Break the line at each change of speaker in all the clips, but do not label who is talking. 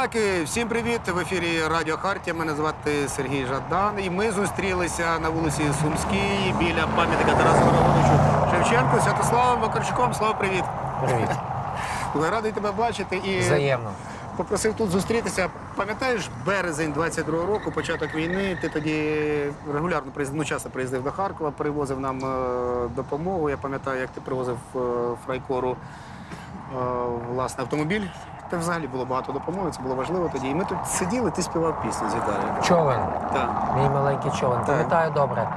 Друзяки, всім привіт! В ефірі Радіо Хартія. Мене звати Сергій Жадан. І ми зустрілися на вулиці Сумській біля пам'ятника Тарасу Григоровичу Шевченку. Святославом Вакарчуком. Слава, привіт!
Привіт.
Радий тебе бачити і
Взаємно.
попросив тут зустрітися. Пам'ятаєш, березень 22-го року, початок війни. Ти тоді регулярно приїздив, ну, часто приїздив до Харкова, привозив нам е, допомогу. Я пам'ятаю, як ти привозив е, фрайкору е, власне автомобіль. Та взагалі було багато допомоги, це було важливо тоді. І ми тут сиділи, ти співав пісню з гітарою.
Човен.
Так.
Мій маленький човен. Пам'ятаю добре.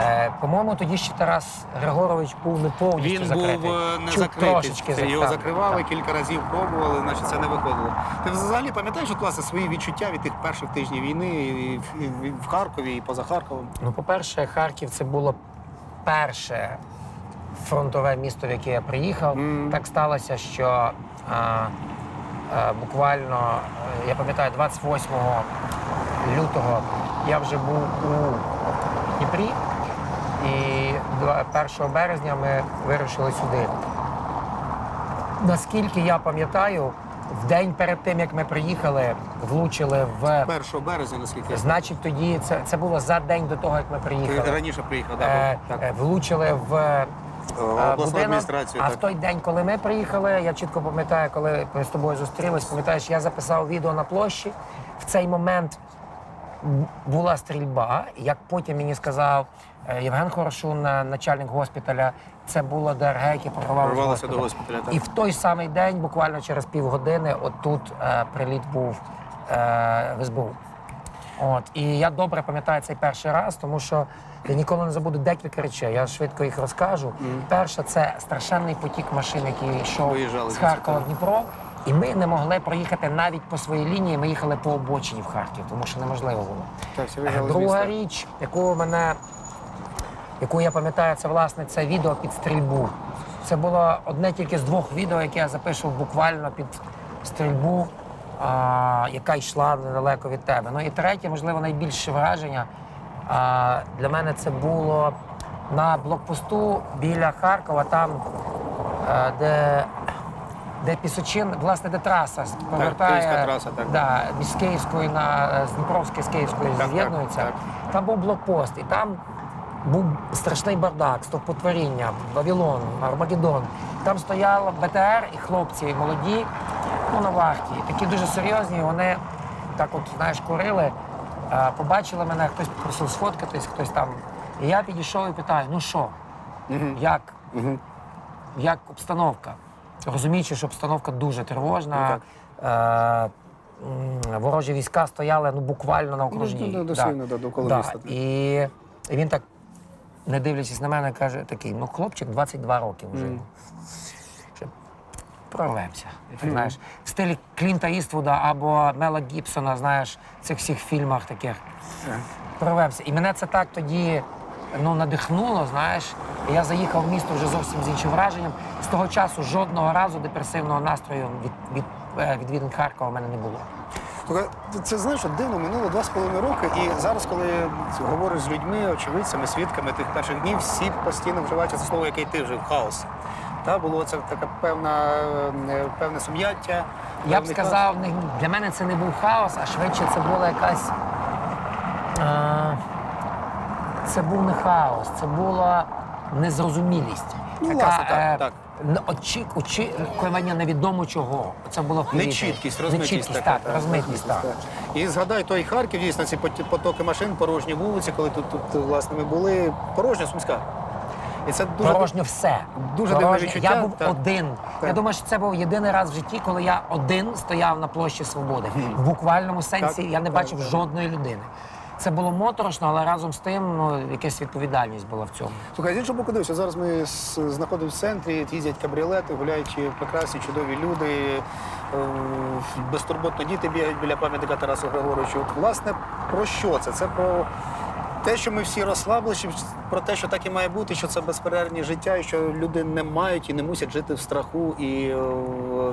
Е, по-моєму, тоді ще Тарас Григорович був не повністю
Він
закритий.
був е, не
Чуть
закритий.
Трошечки
Це його
так,
закривали,
так.
кілька разів пробували, значить це не виходило. Ти взагалі пам'ятаєш от, власне, свої відчуття від тих перших тижнів війни і в, і в Харкові, і поза Харковом?
Ну, по-перше, Харків це було перше фронтове місто, в яке я приїхав.
Мгм.
Так сталося, що а, буквально, е, я пам'ятаю, 28 лютого я вже був у Дніпрі, і 1 березня ми вирушили сюди. Наскільки я пам'ятаю, в день перед тим, як ми приїхали, влучили в
1 березня, наскільки я.
Значить, тоді це, це було за день до того, як ми приїхали.
раніше приїхав, так?
Е,
так.
е, влучили в е,
обласну
будинок.
адміністрацію,
А
так.
в той день, коли ми приїхали, я чітко пам'ятаю, коли ми з тобою зустрілись, пам'ятаєш, я записав відео на площі. В цей момент була стрільба. Як потім мені сказав е, Євген Хорошун, е, начальник госпіталя, це було ДРГ, яке прорвалося
Прорвалося до госпіталя, так.
І в той самий день, буквально через півгодини, отут е, приліт був е, в СБУ. От і я добре пам'ятаю цей перший раз, тому що я ніколи не забуду декілька речей. Я швидко їх розкажу. Перше, це страшенний потік машин, який йшов
Виїжджали
з Харкова в Дніпро. І ми не могли проїхати навіть по своїй лінії. Ми їхали по обочині в Харків, тому що неможливо було.
Так, всі виїжджали з
Друга
міста.
річ, яку мене, яку я пам'ятаю, це власне це відео під стрільбу. Це було одне тільки з двох відео, яке я запишу буквально під стрільбу, а, яка йшла недалеко від тебе. Ну і третє, можливо, найбільше враження а, для мене це було на блокпосту біля Харкова, там, е, де. Де Пісочин, власне, де траса повертає
Київська траса, так.
Да, з Київської на з Дніпровської з Київської
Так,
з'єднуються.
так,
Там був блокпост, і там був страшний бардак, стовпотворіння, Вавилон, Армагеддон. Там стояв БТР і хлопці молоді, ну на вахті, такі дуже серйозні. Вони так, от знаєш, курили. Е, Побачили мене, хтось попросив сфоткатись, хтось там. І я підійшов і питаю: ну що, як, як обстановка? Розуміючи, що обстановка дуже
Ну,
тривожна. Е, м, ворожі війська стояли ну, буквально на окружній.
Ну, да, довкола
Да.
міста.
І, і він так, не дивлячись на мене, каже такий: ну, хлопчик 22 роки вже. Прорвемося. Ти знаєш, в стилі Клінта Іствуда або Мела Гібсона, знаєш, в цих всіх фільмах таких. Прорвемося. І мене це так тоді ну, надихнуло, знаєш. Я заїхав в місто вже зовсім з іншим враженням. З того часу жодного разу депресивного настрою від, від, е, відвідин Харкова в мене не було.
Це знаєш, от дивно, минуло два з половиною роки, і зараз, коли говориш з людьми, очевидцями, свідками тих перших днів, всі постійно вживають це слово, яке ти вжив хаос. Та було це така певна е, певне сум'яття.
Я б сказав, не- для мене це не був хаос, а швидше це була якась. Е, це був не хаос, це була незрозумілість.
Ну, власне, так,
е,
так.
очі- очікування невідомо чого. Це було в
Нечіткість, розмитість.
Нечіткість,
така,
так, розмитість, так.
І згадай той Харків, дійсно, ці потоки машин, порожні вулиці, коли тут, тут власне, ми були. Порожня Сумська. І це дуже
Порожньо все.
дуже дивне відчуття,
Я був
так.
один.
Так.
Я думаю, що це був єдиний раз в житті, коли я один стояв на площі Свободи. В буквальному сенсі
Так,
я не
так,
бачив
так.
жодної людини. Це було моторошно, але разом з тим ну, якась відповідальність була в цьому.
Слухай, з іншого боку, дивися, зараз ми знаходимося в центрі, їздять кабріолети, гуляючи прекрасні, чудові люди, е, безтурботно діти бігають біля пам'ятника Тарасу Григоровичу. Власне, про що це? Це про те, що ми всі розслаблені, про те, що так і має бути, що це безперервні життя, і що люди не мають і не мусять жити в страху і е,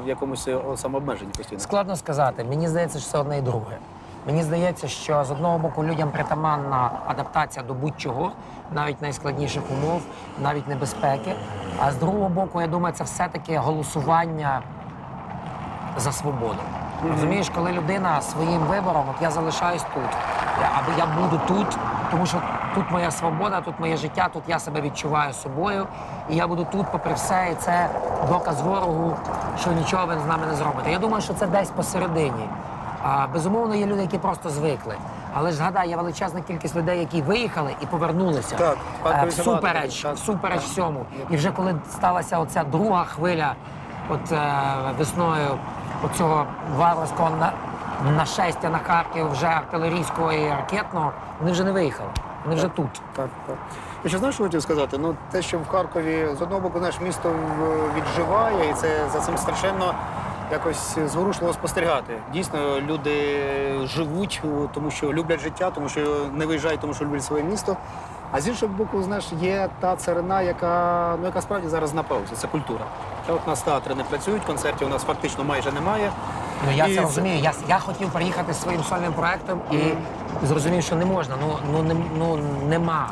в якомусь е, самообмеженні постійно.
Складно сказати. Мені здається, що це одне і друге. Мені здається, що з одного боку людям притаманна адаптація до будь-чого, навіть найскладніших умов, навіть небезпеки. А з другого боку, я думаю, це все-таки голосування за свободу. Розумієш, коли людина своїм вибором, от я залишаюсь тут, або я буду тут, тому що тут моя свобода, тут моє життя, тут я себе відчуваю собою, і я буду тут, попри все, і це доказ ворогу, що нічого ви з нами не зробите. Я думаю, що це десь посередині. А, безумовно, є люди, які просто звикли. Але ж згадай, є величезна кількість людей, які виїхали і повернулися.
Так,
Е,
це багато,
всупереч,
так.
всьому. І вже коли сталася оця друга хвиля, от е, весною оцього варварського нашестя на Харків, вже артилерійського і ракетного, вони вже не виїхали. Вони вже тут.
Так, так. Я ще знаєш, що хотів сказати? Ну, те, що в Харкові з одного боку знаєш, місто відживає, і це за цим страшенно якось зворушливо спостерігати. Дійсно, люди живуть, тому що люблять життя, тому що не виїжджають, тому що люблять своє місто. А з іншого боку, знаєш, є та царина, яка, ну, яка справді зараз на паузі. Це культура. Та от у нас театри не працюють, концертів у нас фактично майже немає.
Ну я
І
це розумію. Я, я хотів приїхати зі своїм сольним проектом і зрозумів, що не можна. Ну, ну, не, ну нема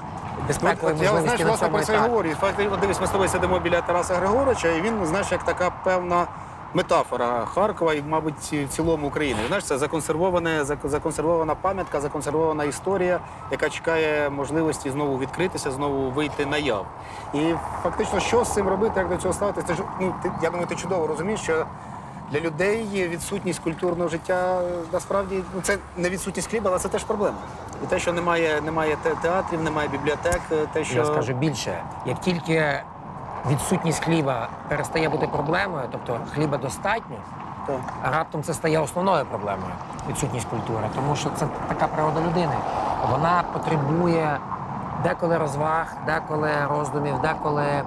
безпекової
От я знаєш,
можливості на
власне
цьому
про це і
етапі.
говорю. От дивись, ми з тобою сидимо біля Тараса Григоровича, і він, знаєш, як така певна метафора Харкова і, мабуть, в цілому України. Знаєш, це законсервоване, зак- законсервована пам'ятка, законсервована історія, яка чекає можливості знову відкритися, знову вийти на яв. І фактично, що з цим робити, як до цього ставитися? Це ж ну, ти, я думаю, ти чудово розумієш, що. Для людей відсутність культурного життя насправді ну це не відсутність хліба, але це теж проблема. І те, що немає, немає театрів, немає бібліотек, те, що
Я скажу більше, як тільки відсутність хліба перестає бути проблемою, тобто хліба достатньо,
Так.
а раптом це стає основною проблемою відсутність культури, тому що це така природа людини. Вона потребує деколи розваг, деколи роздумів, деколи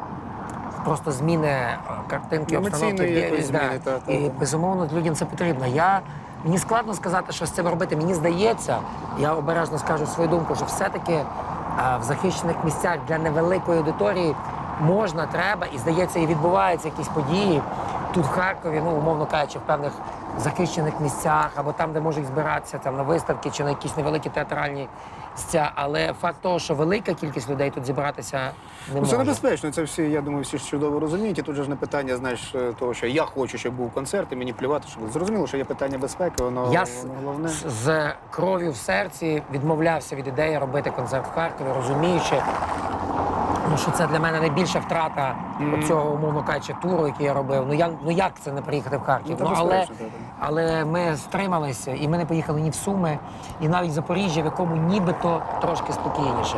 просто зміни е, картинки, обстановки.
зміни, та, та,
І безумовно людям це потрібно. Я мені складно сказати, що з цим робити. Мені здається, я обережно скажу свою думку, що все-таки е, в захищених місцях для невеликої аудиторії можна, треба, і здається, і відбуваються якісь події тут в Харкові, ну умовно кажучи, в певних захищених місцях, або там, де можуть збиратися там на виставки чи на якісь невеликі театральні місця. Але факт того, що велика кількість людей тут зібратися не
Ну,
може.
це небезпечно. Це всі, я думаю, всі ж чудово розуміють. І тут же ж не питання, знаєш, е, того, що я хочу, щоб був концерт, і мені плювати, щоб зрозуміло, що є питання безпеки, воно,
Я
воно головне.
з, з кров'ю в серці відмовлявся від ідеї робити концерт в Харкові, розуміючи, ну, що це для мене найбільша втрата цього, умовно кажучи, туру, який я робив. Ну, я, ну як це не приїхати в Харків?
Ну, та
Ну, але,
безперечно, та, та.
але ми стрималися, і ми не поїхали ні в Суми, і навіть в Запоріжжя, в якому нібито трошки спокійніше.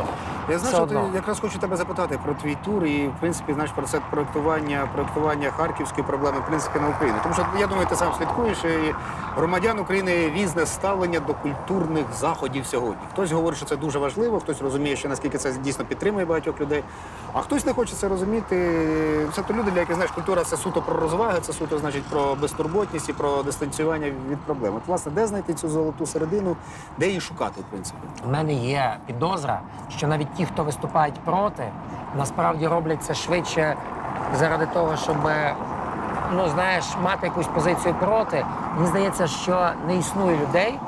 Я знаю,
Все
що
одно.
ти якраз хочу тебе запитати про твій тур і, в принципі, знаєш, про це проектування, проектування харківської проблеми, в принципі, на Україну. Тому що я думаю, ти сам слідкуєш і громадян України різне ставлення до культурних заходів сьогодні. Хтось говорить, що це дуже важливо, хтось розуміє, що наскільки це дійсно підтримує багатьох людей, а хтось не хоче це розуміти. Це то люди, для яких знаєш, культура це суто про розваги, це суто значить про безтурботність і про дистанціювання від проблем. От, власне, де знайти цю золоту середину, де її шукати, в принципі.
У мене є підозра, що навіть ті, хто виступають проти, насправді роблять це швидше заради того, щоб ну знаєш, мати якусь позицію проти. Мені здається, що не існує людей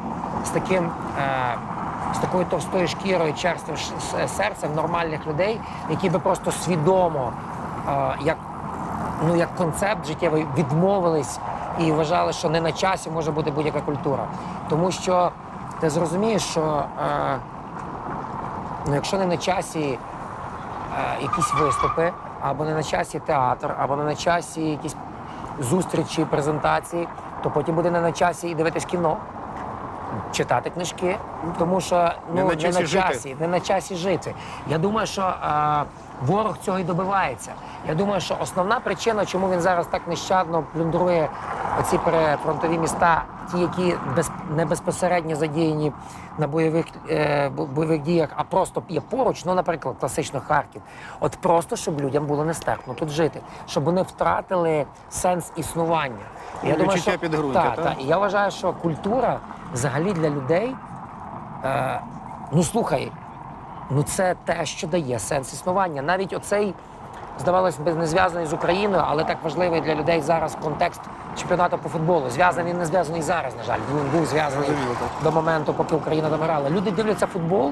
з таким. Е- з такою товстою шкірою, с- серцем нормальних людей, які би просто свідомо, е, як, ну, як концепт життєвий, відмовились і вважали, що не на часі може бути будь-яка культура. Тому що ти зрозумієш, що е, ну, якщо не на часі е, якісь виступи, або не на часі театр, або не на часі якісь зустрічі, презентації, то потім буде не на часі і дивитись кіно, читати книжки, тому що ну,
Не на
не
часі
на
жити.
часі, не на часі жити. Я думаю, що е, ворог цього і добивається. Я думаю, що основна причина, чому він зараз так нещадно плюндрує оці перефронтові міста, ті, які без, не безпосередньо задіяні на бойових, е, бойових діях, а просто є поруч, ну, наприклад, класично Харків. От просто, щоб людям було нестерпно тут жити, щоб вони втратили сенс існування.
Ну, відчуття підґрунтя,
так,
так?
так. І я вважаю, що культура взагалі для людей. Е, ну слухай, ну це те, що дає сенс існування. Навіть оцей, здавалось би, не зв'язаний з Україною, але так важливий для людей зараз контекст чемпіонату по футболу. Зв'язаний, не зв'язаний зараз, на жаль. Він був зв'язаний до моменту, поки Україна домирала. Люди дивляться футбол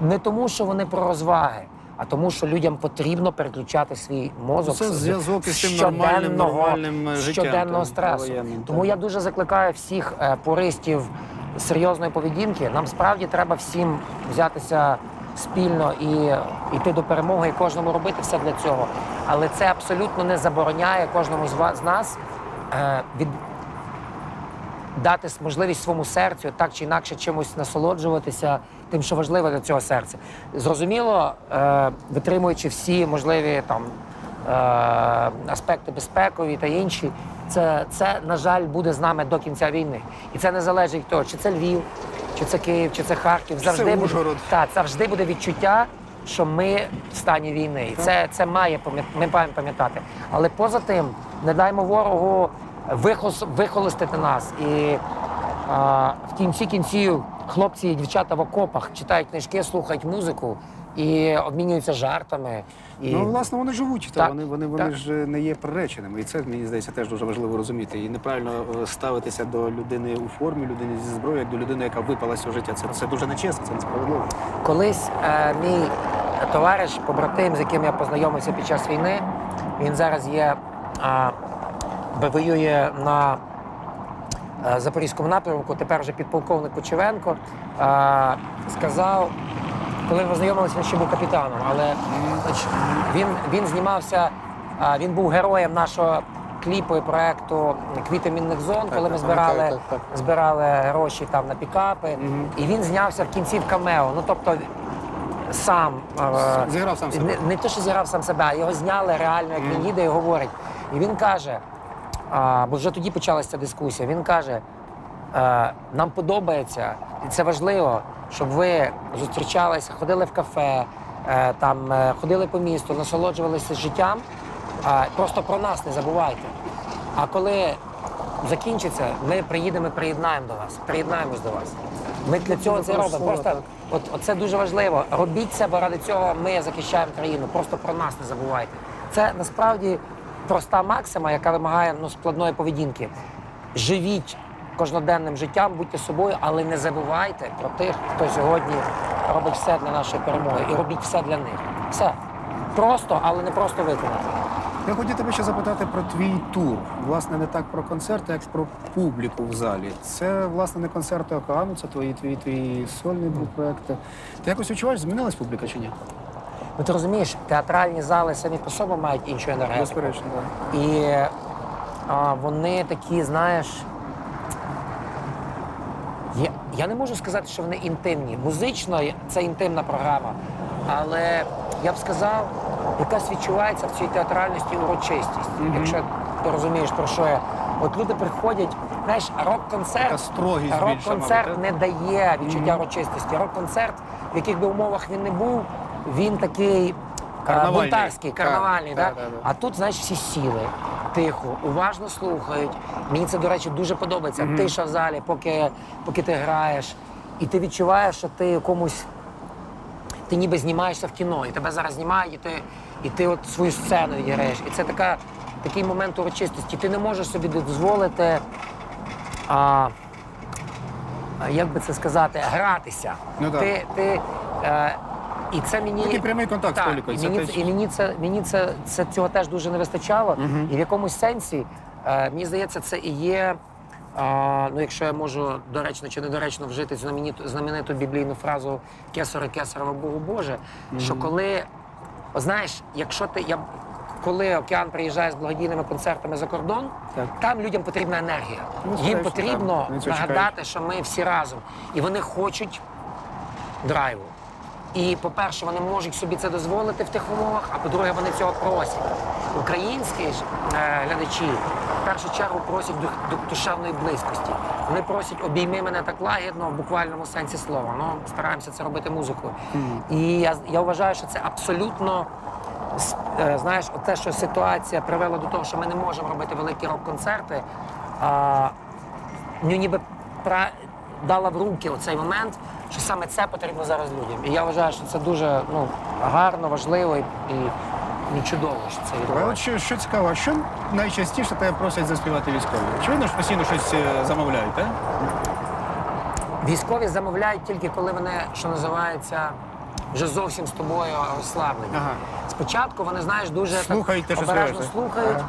не тому, що вони про розваги, а тому, що людям потрібно переключати свій мозок
Це зв'язок із тим нормальним,
щоденного-
нормальним, е, життям,
щоденного стресу.
воєнним,
Тому
так.
я дуже закликаю всіх е, пористів серйозної поведінки. Нам справді треба всім взятися спільно і йти до перемоги, і кожному робити все для цього. Але це абсолютно не забороняє кожному з вас з нас е, від дати можливість своєму серцю так чи інакше чимось насолоджуватися тим, що важливо для цього серця. Зрозуміло, е, витримуючи всі можливі там аспекти безпекові та інші, це, це, на жаль, буде з нами до кінця війни. І це не залежить від того, чи це Львів, чи це Київ, чи це Харків. Завжди
це
буде, так, завжди буде відчуття, що ми в стані війни. І це, це має ми маємо пам'ятати. Але поза тим, не даймо ворогу вихос, вихолостити нас. І а, в кінці кінців хлопці і дівчата в окопах читають книжки, слухають музику і обмінюються жартами. І...
Ну, власне, вони живуть, та
Так,
вони, вони, вони
так.
ж не є приреченими. І це, мені здається, теж дуже важливо розуміти. І неправильно е, ставитися до людини у формі, людини зі зброєю, як до людини, яка випала з цього життя. Це, це дуже нечесно, це несправедливо.
Колись е, мій товариш, побратим, з яким я познайомився під час війни, він зараз є, е, воює на е, Запорізькому напрямку, тепер вже підполковник Кочевенко, е, сказав, коли ми познайомилися, він ще був капітаном, але він, він знімався, він був героєм нашого кліпу і проекту Квіти мінних зон, коли ми збирали, збирали гроші там на пікапи. І він знявся в кінці в камео. Ну тобто сам
Зіграв сам себе.
Не, не те, що зіграв сам себе, а його зняли реально, як він їде і говорить. І він каже, а, бо вже тоді почалася дискусія. Він каже: нам подобається, і це важливо, щоб ви зустрічалися, ходили в кафе, е, там е, ходили по місту, насолоджувалися життям. Просто про нас не забувайте. А коли закінчиться, ми приїдемо, і приєднаємо до вас, приєднаємось до вас. Ми для цього це робимо. Просто от, от це дуже важливо. Робіть це, бо ради цього ми захищаємо країну. Просто про нас не забувайте. Це насправді проста максима, яка вимагає ну, складної поведінки. Живіть кожноденним життям, будьте собою, але не забувайте про тих, хто сьогодні робить все для нашої перемоги. І робіть все для них. Все. Просто, але не просто виконати.
Я хотів тебе ще запитати про твій тур. Власне, не так про концерти, як про публіку в залі. Це, власне, не концерти океану, це твої твої, твої сольні проекти. Ти якось відчуваєш, змінилась публіка чи ні?
Ну ти розумієш, театральні зали самі по собі мають іншу енергетику.
Безперечно, так.
І а, вони такі, знаєш. Я, я не можу сказати, що вони інтимні. Музично це інтимна програма. Але я б сказав, якась відчувається в цій театральності урочистість.
Мгм.
Якщо ти розумієш, про що я. От люди приходять, знаєш, рок-концерт, рок-концерт не дає відчуття
Мгм.
урочистості. Рок-концерт, в яких би умовах він не був, він такий
Карнавальний.
бунтарський, карнавальний.
так,
да?
так, так.
А тут, знаєш, всі сіли, тихо, уважно слухають. Мені це, до речі, дуже подобається.
Мгм.
Тиша в залі, поки, поки ти граєш. І ти відчуваєш, що ти комусь. Ти ніби знімаєшся в кіно, і тебе зараз знімають, і ти, і ти от свою сцену відіграєш. І це така, такий момент урочистості. Ти не можеш собі дозволити. А, як би це сказати, гратися.
Ну, так.
ти, ти, е, і це мені
Такий прямий контакт з
так,
публікою,
І
це
мені,
теж-
і мені це мені це, це цього теж дуже не вистачало.
Мгм.
І в якомусь сенсі, е, мені здається, це і є. А, ну, якщо я можу доречно чи недоречно вжити знамениту, знамениту біблійну фразу Кесаре, Кесарево Богу Боже, що коли, знаєш, якщо ти я. Коли океан приїжджає з благодійними концертами за кордон,
Так.
там людям потрібна енергія.
Ну,
Їм
звичайно,
потрібно
так. Вони цього
нагадати, що ми всі разом. І вони хочуть драйву. І, по-перше, вони можуть собі це дозволити в тих умовах, а по-друге, вони цього просять. Українські ж е, глядачі в першу чергу просять дух- ду- душевної близькості. Вони просять обійми мене так лагідно в буквальному сенсі слова. Ну, стараємося це робити музикою. І я, я вважаю, що це абсолютно. е, Знаєш, те, що ситуація привела до того, що ми не можемо робити великі рок-концерти, ну ніби пра... дала в руки оцей момент, що саме це потрібно зараз людям. І я вважаю, що це дуже ну, гарно, важливо і, і, і чудово, що це
А от
відбувається.
що, що цікаво, а що найчастіше тебе просять заспівати військові? Очевидно ж постійно щось е, замовляють, так?
Військові замовляють тільки коли вони, що називається, вже зовсім з тобою розслаблені.
Ага.
Спочатку вони, знаєш, дуже
Слухають те,
так
що
обережно
скажете.
слухають,
Ага.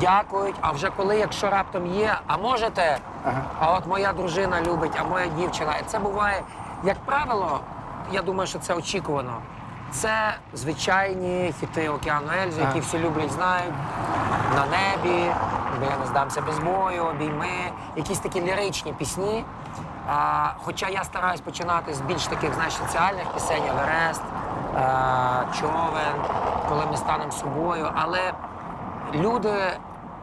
дякують. А вже коли, якщо раптом є, а можете. А от моя дружина любить, а моя дівчина. Це буває, як правило, я думаю, що це очікувано. Це звичайні хіти океану Ельзи, які всі люблять, знають. На небі, бо я не здамся без бою, обійми, якісь такі ліричні пісні. А, хоча я стараюсь починати з більш таких знаєш, соціальних пісень, Еверест, а, човен, коли ми станемо собою. Але люди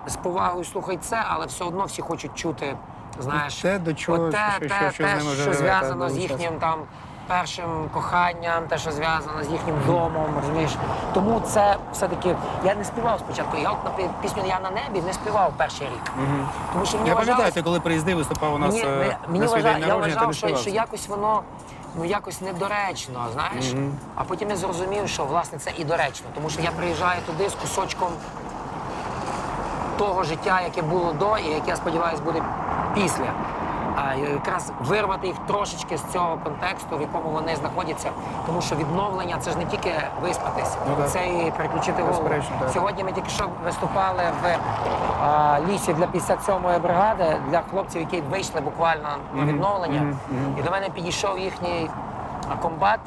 з повагою слухають це, але все одно всі хочуть чути, знаєш,
Те, до чого-
те,
що-
те,
що- що
те, що зв'язано з їхнім там першим коханням, те, що зв'язано з їхнім домом, розумієш. Тому це все-таки я не співав спочатку. Я от наприклад, пісню Я на небі не співав перший рік. Тому що мені
Я
вважалось-
пам'ятаю, ти коли приїздив, виступав у нас
мені,
е,
мені, мені
на свій
вважа-
день
я
народження,
вважав, що, що якось воно ну якось недоречно, знаєш. А потім я зрозумів, що власне це і доречно, тому що я приїжджаю туди з кусочком того життя, яке було до, і яке, я сподіваюся, буде після. А якраз вирвати їх трошечки з цього контексту, в якому вони знаходяться, тому що відновлення це ж не тільки виспатись,
Ну,
це і переключити голову.
Так.
Сьогодні ми тільки що виступали в а, лісі для 57-ї бригади для хлопців, які вийшли буквально на відновлення.
мгм, мгм.
І до мене підійшов їхній комбат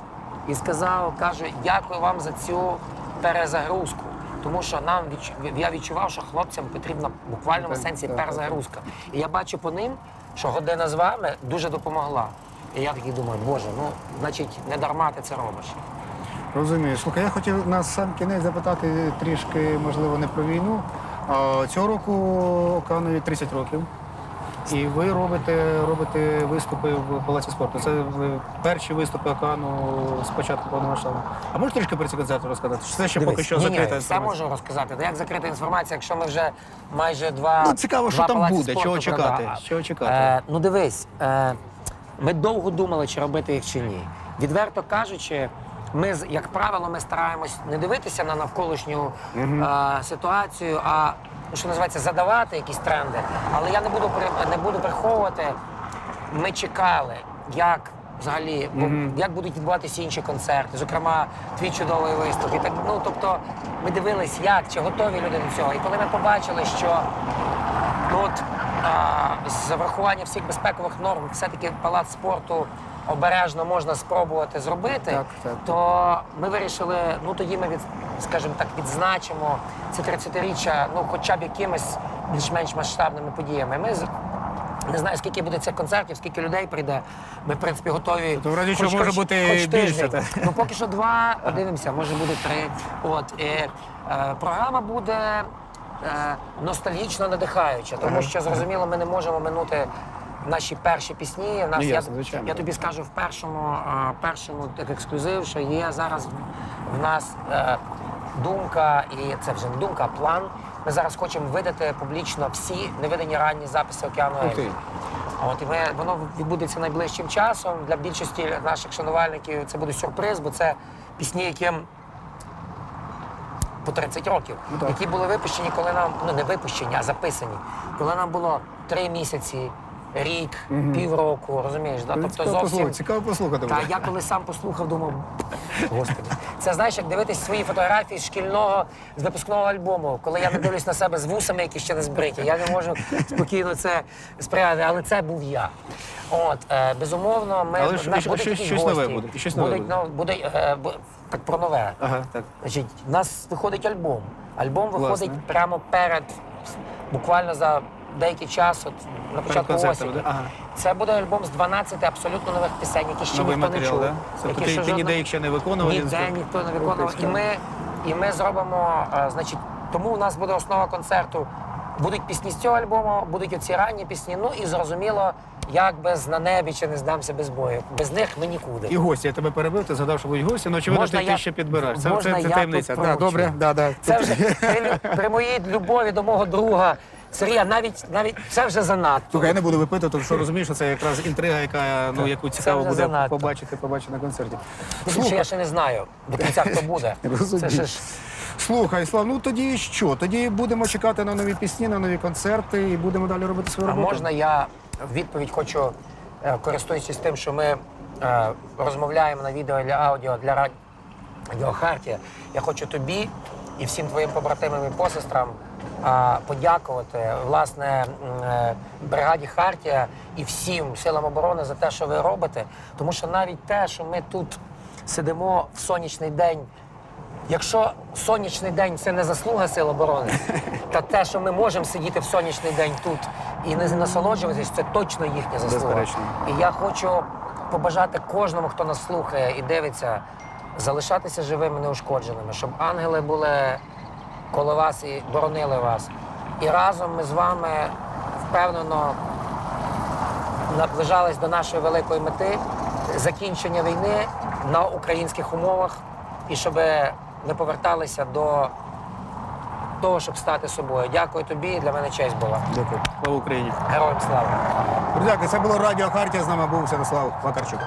і сказав, каже, дякую вам за цю перезагрузку. Тому що нам відч- я відчував, що хлопцям потрібна в буквальному
Так,
сенсі
так,
перезагрузка. І я бачу по ним, що година з вами дуже допомогла. І я такий думаю, боже, ну значить, не дарма ти це робиш.
Розумію. Слухай, я хотів на сам кінець запитати трішки, можливо, не про війну. А, Цього року Оканові 30 років. І ви робите, робите виступи в Палаці спорту. Це перші виступи Окану з початку повномасштабного. А можеш трішки про ці концерти розказати? Чи це ще поки що
ні,
закрита
ні,
інформація?
можу розказати. Та як закрита інформація, якщо ми вже майже два.
Ну, цікаво, що
два
там
палаці
буде,
спорту
чого чекати,
продали.
чого чекати?
Е, ну дивись, е, ми довго думали, чи робити їх чи ні. Відверто кажучи, ми, з- як правило, ми стараємось не дивитися на навколишню е, ситуацію, а ну, що називається, задавати якісь тренди. Але я не буду не буду приховувати. Ми чекали, як взагалі бу- як будуть відбуватися інші концерти, зокрема, твій чудовий виступ. І так, ну тобто, ми дивились, як чи готові люди до цього. І коли ми побачили, що ну от а, з врахуванням всіх безпекових норм, все-таки палац спорту обережно можна спробувати зробити,
Так, так.
то ми вирішили, ну тоді ми від, скажімо так, відзначимо це 30-річчя, ну хоча б якимись більш-менш масштабними подіями. Ми не знаю, скільки буде цих концертів, скільки людей прийде. Ми, в принципі, готові.
Тобто, в разі
хоч-
чого може
хоч-
бути
хоч
більше, так?
Ну, поки що два, подивимося, може буде три. От, і, е, програма буде е, ностальгічно надихаюча, тому що, зрозуміло, ми не можемо минути наші перші пісні. У Нас,
Ну,
я,
ясно,
я тобі скажу в першому, е, першому як ексклюзив, що є зараз в нас е, думка, і це вже не думка, а план. Ми зараз хочемо видати публічно всі невидані ранні записи океану
ти.
От і ми воно відбудеться найближчим часом. Для більшості наших шанувальників це буде сюрприз, бо це пісні, яким по 30 років,
Ну,
які були випущені, коли нам ну не випущені, а записані, коли нам було три місяці, рік, півроку, розумієш, да? тобто
цікаво,
зовсім
послухати, цікаво послухати.
та
буде.
я коли сам послухав, думав, господи, це знаєш, як дивитись свої фотографії з шкільного з випускного альбому, коли я не дивлюсь на себе з вусами, які ще не збриті. Я не можу спокійно це сприяти, але це був я. От е, безумовно, ми
Але ж
в
щось-
будуть
щось-
якісь
щось нове
гості.
буде, і щось нове
Будуть,
буде.
ну, буде е, бу- так про нове.
Ага, так.
Значить, у нас виходить альбом. Альбом виходить
Власне.
прямо перед, буквально за деякий час, от на початку осені.
да? Ага.
Це буде альбом з 12 абсолютно нових пісень, які ще
Новий
ніхто не
матеріал,
чув.
да? Тобто
які
ти-
ще
ти ніде їх ще не виконував, він
Ніде
ск-
ніхто не виконував. І ми, і ми зробимо, е, значить, тому у нас буде основа концерту. Будуть пісні з цього альбому, будуть оці ранні пісні. Ну і зрозуміло, як без на небі чи не здамся без бою. Без них ми нікуди.
І гості, я тебе перебив, ти згадав, що будуть гості, ну очевидно,
Можна
ти,
я-
ти ще підбереш. Це,
можна
це, це
я
таємниця.
тут
Да,
промовчу?
добре, да, да.
Це вже при, лю- при моїй любові до мого друга Сергія, навіть навіть це вже занадто.
Слухай, я не буду випитувати, тому що розумієш, що це якраз інтрига, яка ну яку цікаво
вже
буде
занадто.
побачити, побачити на концерті.
Що я ще не знаю до кінця, хто буде. Це ще ж
Слухай, Слав, ну тоді що? Тоді будемо чекати на нові пісні, на нові концерти і будемо далі робити свою
А
роботу.
можна я в відповідь хочу, е, користуючись тим, що ми е, розмовляємо на відео для аудіо для радіо Хартія, я хочу тобі і всім твоїм побратимам і посестрам подякувати власне е, бригаді Хартія і всім силам оборони за те, що ви робите. Тому що навіть те, що ми тут сидимо в сонячний день. Якщо сонячний день це не заслуга сил оборони, та те, що ми можемо сидіти в сонячний день тут і не насолоджуватись, це точно їхня заслуга.
Безперечно.
І я хочу побажати кожному, хто нас слухає і дивиться, залишатися живими, неушкодженими, щоб ангели були коло вас і боронили вас. І разом ми з вами впевнено наближались до нашої великої мети закінчення війни на українських умовах, і щоб ми поверталися до того, щоб стати собою. Дякую тобі. Для мене честь була.
Дякую. Слава Україні.
Героям слава!
Друзяки, це було Радіо Хартія. З нами був Святослав Вакарчук.